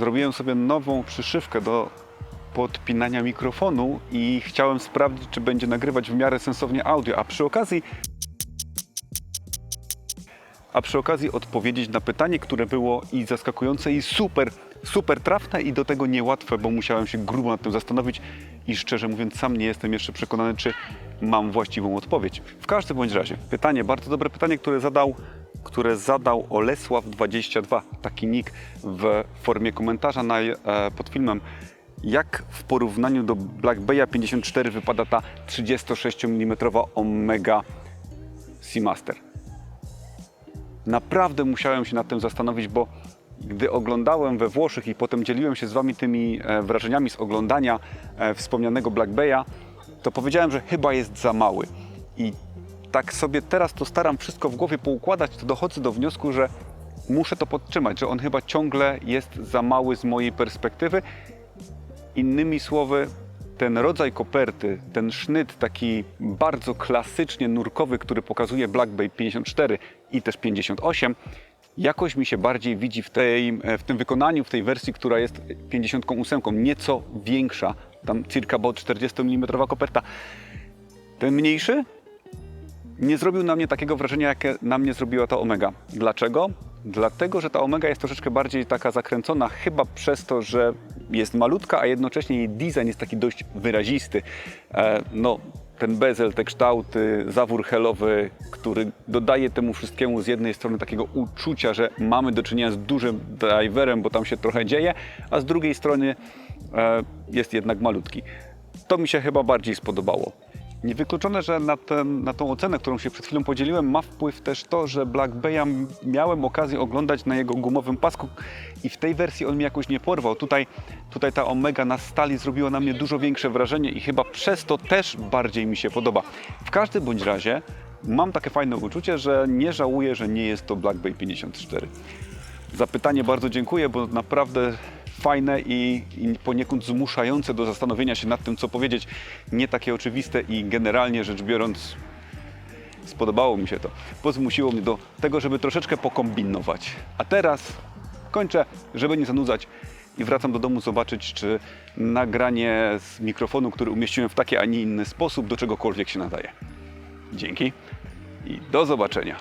zrobiłem sobie nową przyszywkę do podpinania mikrofonu i chciałem sprawdzić, czy będzie nagrywać w miarę sensownie audio, a przy okazji a przy okazji odpowiedzieć na pytanie, które było i zaskakujące, i super, super trafne, i do tego niełatwe, bo musiałem się grubo nad tym zastanowić i szczerze mówiąc, sam nie jestem jeszcze przekonany, czy mam właściwą odpowiedź. W każdym bądź razie, pytanie, bardzo dobre pytanie, które zadał, które zadał Olesław22, taki nick w formie komentarza na, e, pod filmem. Jak w porównaniu do Black Beya 54 wypada ta 36 mm Omega Seamaster? naprawdę musiałem się nad tym zastanowić, bo gdy oglądałem we Włoszech i potem dzieliłem się z Wami tymi e, wrażeniami z oglądania e, wspomnianego Black Beya, to powiedziałem, że chyba jest za mały. I tak sobie teraz to staram wszystko w głowie poukładać, to dochodzę do wniosku, że muszę to podtrzymać, że on chyba ciągle jest za mały z mojej perspektywy. Innymi słowy, ten rodzaj koperty, ten sznyt taki bardzo klasycznie nurkowy, który pokazuje Black Bay 54 i też 58, jakoś mi się bardziej widzi w, tej, w tym wykonaniu, w tej wersji, która jest 58, nieco większa, tam circa bo 40 mm koperta. Ten mniejszy nie zrobił na mnie takiego wrażenia, jakie na mnie zrobiła ta Omega. Dlaczego? Dlatego, że ta Omega jest troszeczkę bardziej taka zakręcona, chyba przez to, że jest malutka, a jednocześnie jej design jest taki dość wyrazisty. E, no, ten bezel, te kształty, zawór helowy, który dodaje temu wszystkiemu z jednej strony takiego uczucia, że mamy do czynienia z dużym driverem, bo tam się trochę dzieje, a z drugiej strony e, jest jednak malutki. To mi się chyba bardziej spodobało. Niewykluczone, że na, ten, na tą ocenę, którą się przed chwilą podzieliłem, ma wpływ też to, że Black Beya miałem okazję oglądać na jego gumowym pasku i w tej wersji on mnie jakoś nie porwał. Tutaj, tutaj ta Omega na stali zrobiła na mnie dużo większe wrażenie i chyba przez to też bardziej mi się podoba. W każdym bądź razie mam takie fajne uczucie, że nie żałuję, że nie jest to Black Bay 54. Za pytanie bardzo dziękuję, bo naprawdę fajne i, i poniekąd zmuszające do zastanowienia się nad tym, co powiedzieć. Nie takie oczywiste i generalnie rzecz biorąc spodobało mi się to, bo zmusiło mnie do tego, żeby troszeczkę pokombinować. A teraz kończę, żeby nie zanudzać i wracam do domu zobaczyć, czy nagranie z mikrofonu, który umieściłem w taki, a nie inny sposób, do czegokolwiek się nadaje. Dzięki i do zobaczenia.